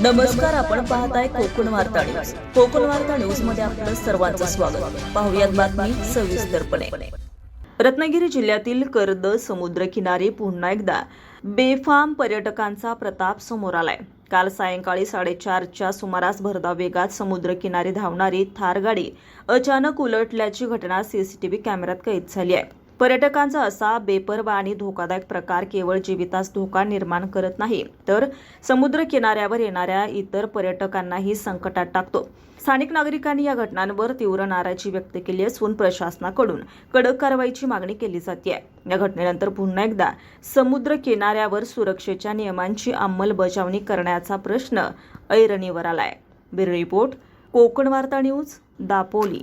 नमस्कार आपण पाहताय कोकण वार्ता न्यूज. कोकण वार्ता न्यूजमध्ये आपलं सर्वांचं स्वागत. पाहुयात बातमी सविस्तरपणे रत्नागिरी जिल्ह्यातील कर्द समुद्रकिनारी पुन्हा एकदा बेफाम पर्यटकांचा प्रताप समोर आलाय. काल सायंकाळी साडेचारच्या सुमारास भरधाव वेगात समुद्रकिनारी धावणारी थार गाडी अचानक उलटल्याची घटना सीसीटीव्ही कॅमेऱ्यात कैद झाली आहे. पर्यटकांचा असा बेपर्वा आणि धोकादायक प्रकार केवळ जीवितास धोका निर्माण करत नाही तर समुद्र किनाऱ्यावर येणाऱ्या इतर पर्यटकांनाही संकटात टाकतो. स्थानिक नागरिकांनी या घटनांवर तीव्र नाराजी व्यक्त केली असून प्रशासनाकडून कडक कारवाईची मागणी केली जाते या घटनेनंतर पुन्हा एकदा समुद्र किनाऱ्यावर सुरक्षेच्या नियमांची अंमलबजावणी करण्याचा प्रश्न ऐरणीवर आलाय. ब्युरो रिपोर्ट कोकण वार्ता न्यूज दापोली.